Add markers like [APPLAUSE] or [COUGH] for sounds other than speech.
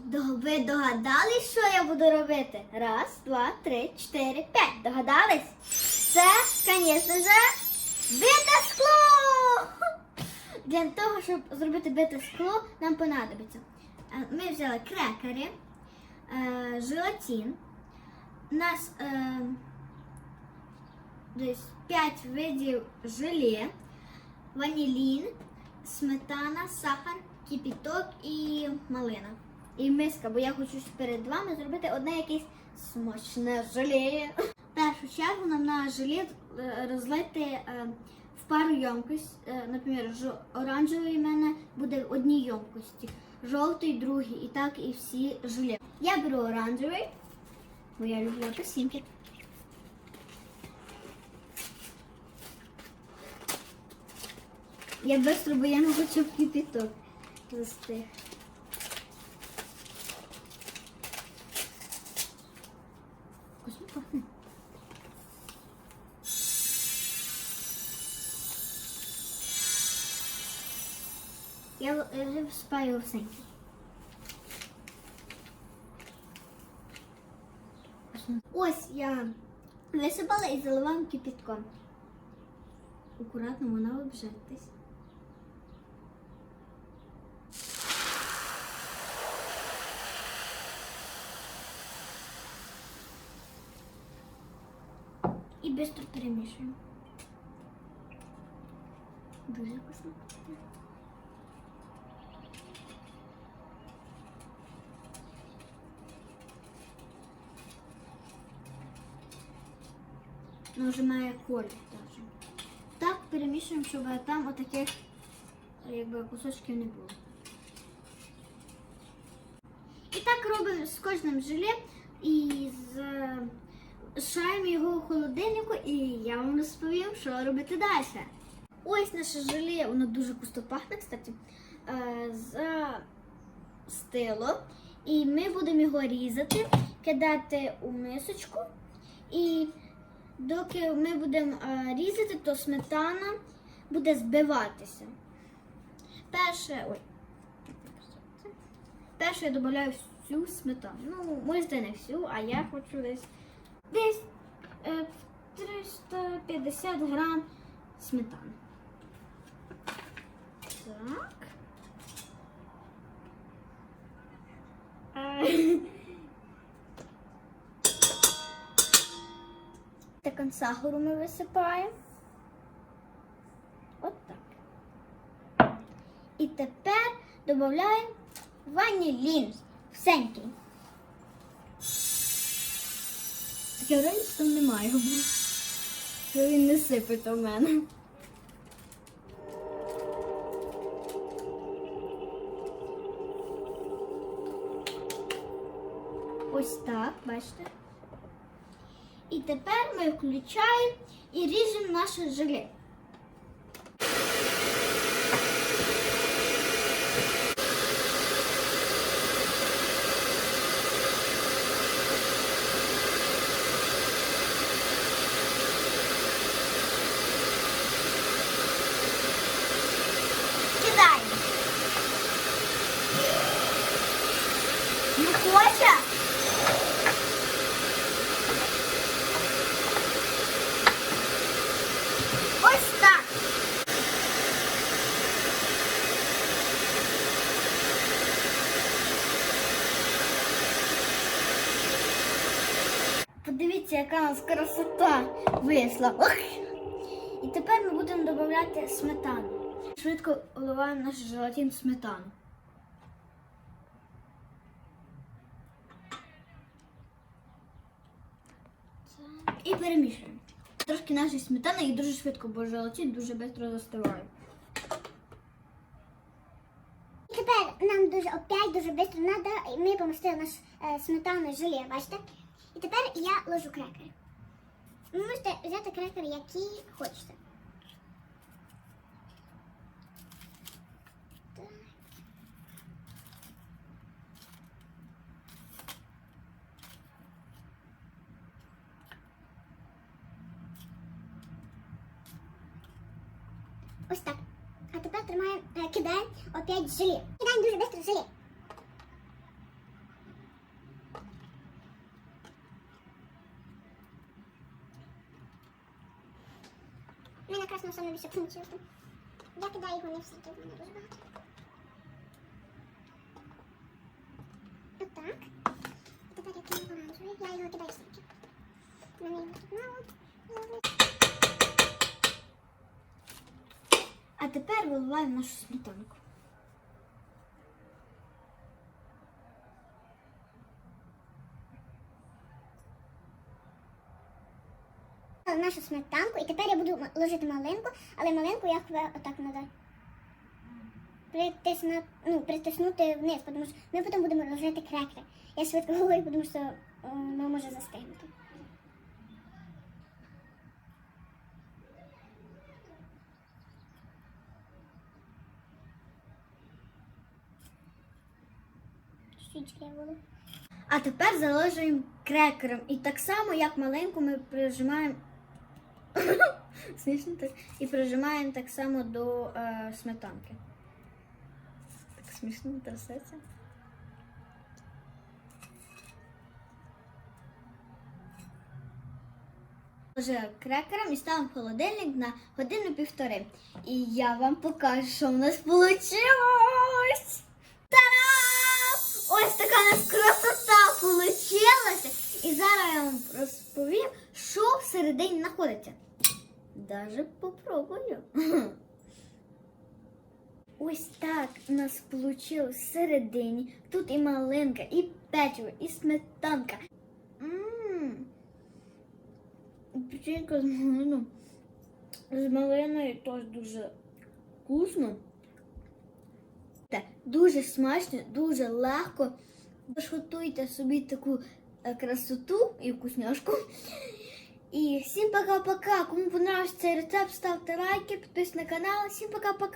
Молодці! Ви догадались, що я буду робити? Раз, два, три, чотири, п'ять. Догадались? Це, звісно же, бите скло! [LAUGHS] Для того, щоб зробити бите скло, нам понадобиться. е, Ми взяли крекери, е, желатин. У нас е, десь 5 видів желе, ванілін, сметана, сахар, кипіток і малина. І миска, бо я хочу перед вами зробити одне якесь смачне желе. В першу чергу нам на желе е, розлити е, в пару ємкость. Е, Наприклад, оранжевий в мене буде в одній ємкості, жовтий другий, і так і всі желе. Я беру оранжевий, бо я люблю апельсинки. Я быстро, бо я не хочу в кипяток застиг. Вкусно пахне. Я в- я вже спаю всенький. Ось я висипала і заливаю кипятком. Акуратно вона обжертись. швидко перемішуємо. Дуже вкусно. Ну, вже має колір теж. Так перемішуємо, щоб там отаких якби кусочків не було. І так робимо з кожним желе і з шаємо його у холодильнику, і я вам розповім, що робити далі. Ось наше желе, воно дуже густо пахне, кстати, е, застило. І ми будемо його різати, кидати у мисочку. І доки ми будемо е, різати, то сметана буде збиватися. Перше, ой, перше я додаю всю сметану. Ну, можете не всю, а я хочу десь десь е, 350 грам сметани. Так. Е, Стакан сахару ми висипаємо. От так. І тепер додаємо ванілін. Всенький. Таке раніше там немає. Що він не сипить у мене. Ось так, бачите. І тепер ми включаємо і ріжемо наше желе. Кидаємо. Не хоче? Ось так. Подивіться, яка у нас красота вийшла. І тепер ми будемо додавати сметану. Швидко вливаємо наш желатин сметану. І перемішуємо. Трошки нашої сметани і дуже швидко, бо желатин дуже швидко застиває. Тепер нам дуже опять дуже швидко треба, і ми помістили наш е, сметану желе, бачите? І тепер я ложу крекери. Ви можете взяти крекери, які хочете. Так. Ось так. А тепер тримаємо, е, кидаємо опять желе. Кидаємо дуже швидко желе. Нього саме більше получилось. Я кидаю його не всі, в мене дуже багато. Отак. І тепер я кину оранжевий. Я його кидаю. У мене його тут мало. А тепер виливаємо нашу сметанку. Нашу сметанку, і тепер я буду ложити малинку, але малинку я хве отак треба притисна, ну, притиснути вниз, тому що ми потім будемо ложити крекери. Я швидко говорю, тому що воно може застигнути. А тепер заложуємо крекером. І так само, як маленьку, ми прижимаємо. Смішно так. І прижимаємо так само до е, сметанки. Так смішно трясеться. Вже крекером і ставимо в холодильник на годину півтори. І я вам покажу, що в нас вийшло. Всередині знаходиться. Даже попробую. [LAUGHS] Ось так у нас вийшло всередині. Тут і малинка, і печиво, і сметанка. Мм. Печенька з малином. З малиною теж дуже вкусно. Та дуже смачно, дуже легко. Тож готуйте собі таку е, красоту і вкусняшку. І всім пока-пока. Кому понравився цей рецепт, ставте лайки, підписуйтесь на канал. Всім пока-пока.